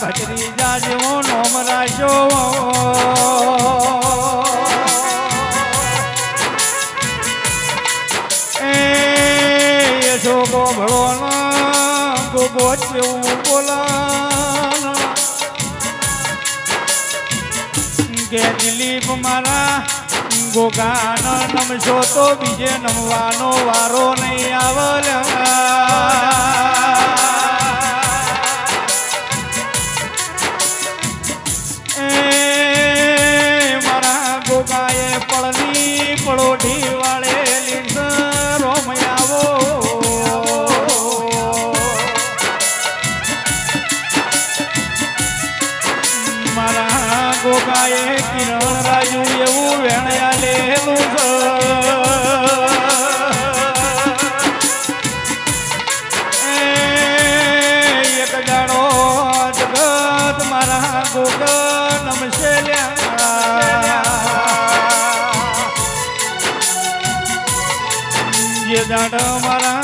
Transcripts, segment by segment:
ભત્રીજા જેવો નોમ રાખ્યો. એ યશોકો ભળો ગોગો જેવું બોલા કે દિલીપ મારા, ગોગાન નમશો તો બીજે નમવાનો વારો નહીં આવલ ગોગાએ કિરણ રાજુ એવું વેણયા, લેલું એક જાડો જગત મારા ગોગ નમશે જે દાડ મારા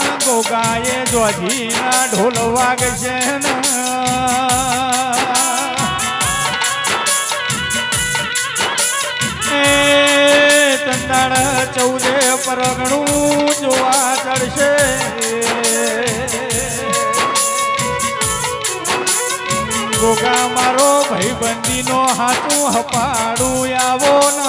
ઢોલ વાગશે ને. ચૌદે પરગણું જોવા ચડશે. ગોગા મારો ભાઈબંધીનો હાથું હપાડું આવો ન.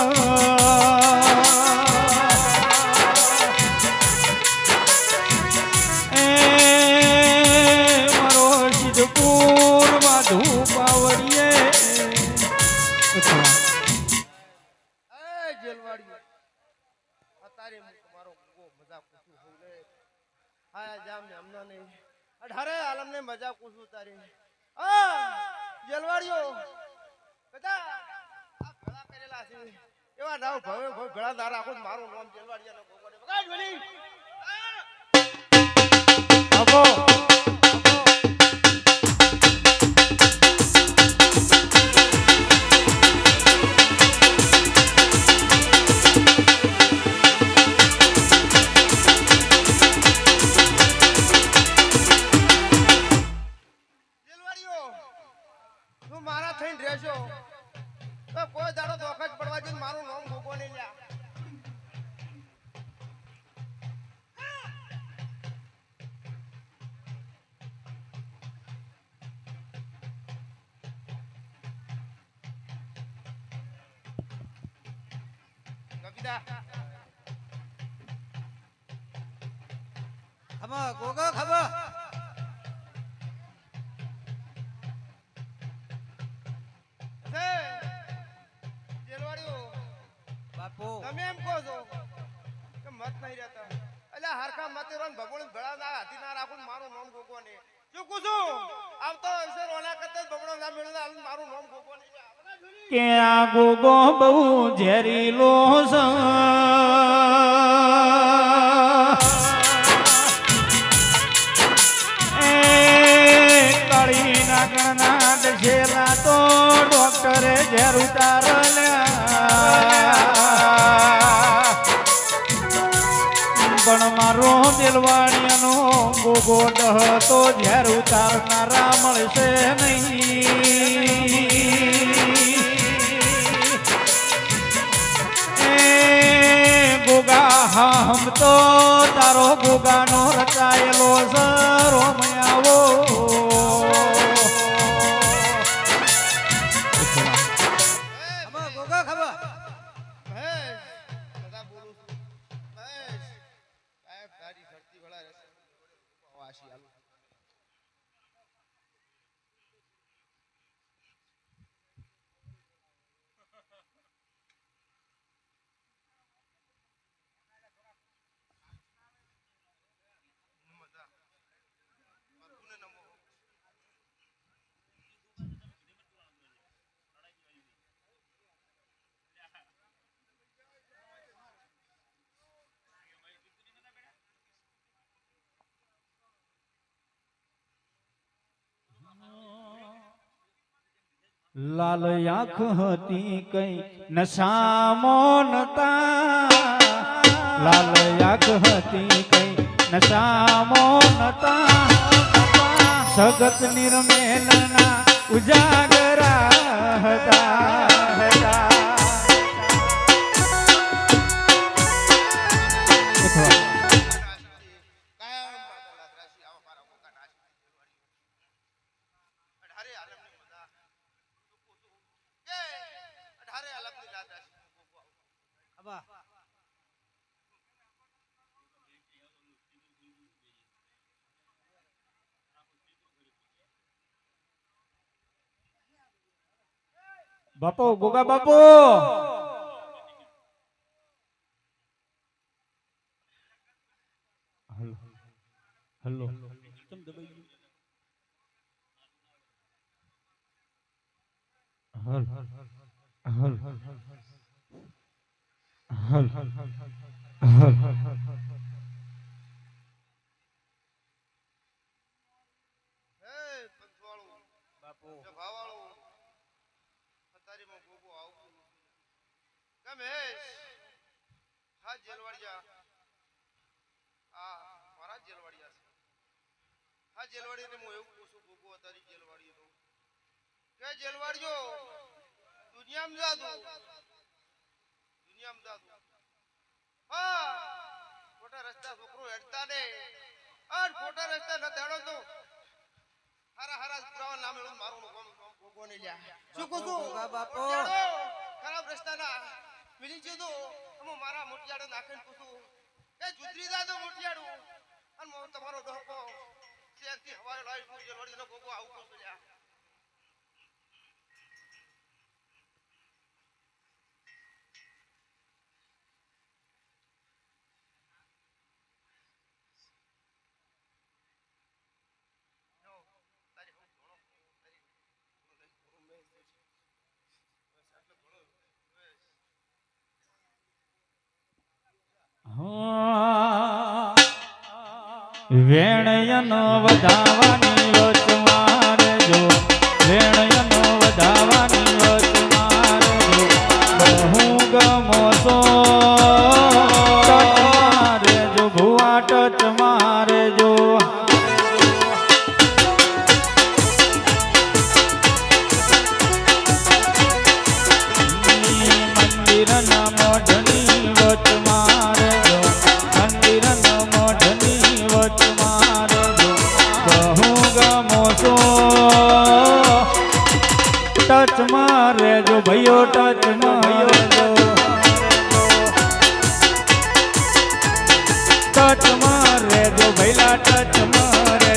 મારો સિદ્ધપુર માધુ જેલવાડીઓ મારો ગો મજાક પૂછું હું લે. હા જામ ને અમને નહીં. અઢારે આલમ ને મજાક પૂછું તારે. આ બધા, આ ભલા કરેલા છે. એવા નાવ ભવે ભવે, ભેળા દાર આખો મારું નામ જેલવાડીયાનો ભગવાને. બગાડ, વળી. કવિતા ખબર ગોગો ખબર બાપુ તમે એમ કહો છો કે મત નહીં રહેતા એટલે હરખા મત રોન ભગવાન ભળા ના હાથી ના રાખું મારું નામ ગોગો ને ચૂકું છું આવતો હશે રોના કરતા ભગવાન ના હાલ મારું નામ ગોગો નહીં કે આ ગોગો બહુ ઝેરીલો લો એ કાળી નાગણના દશેરા તો ડોક્ટરે ઝેર ઉતારલ્યા પણ મારો દિલવાણીયાનો ગોગો દહ તો ઝેર ઉતારનારા મળશે નહીં. ગોગા હમ તો તારો ગોગાનો રચાયેલો સરોમયાવો ખબર લાલ આંખ હતી કઈ નશામોનતા લાલ આંખ હતી કઈ નશામોનતા સગત નિર્મેલના ઉજાગરા હતા. ખભા બાપુ ગોગા બાપુ હલો હલો હે પંચવાળું બાપુ સભાવાળું અતારીમાં ગોગો આવતું કેમ હેશ હા જેલવાડિયા આ મારા જ છે હા જેલવાડીને હું એવું પૂછું ગોગો અતારી જેલવાડીનો કે જેલવાડીઓ? દુનિયામાં દુનિયા ખોટા રસ્તા છોકરો હેડતા ને આ ખોટા રસ્તા ન તેડો તો. હારા હારા છોકરાઓ નામ એવું મારું કોમ ભોગવો નહીં લ્યા. શું કહું છું? બાપો. ખરાબ ખરાબ રસ્તાના. મિલી જતો હું મારા મોટિયાળો નાખીને પૂછું એ જુદરી દાદો મોટિયાડો. અને હું તમારો ડોકો શેરથી હવારે લાવી પૂછે વળીનો ભોગવો આવું કહું લ્યા તારી હું ઘણો તારી ઘણો મેં બસ આટલો ઘણો બસ વેણયનો વધાવાની ટચ મારે જો ભૈયો ટચ મારે જો ટચ મારે જો ભૈલા ટચ મારે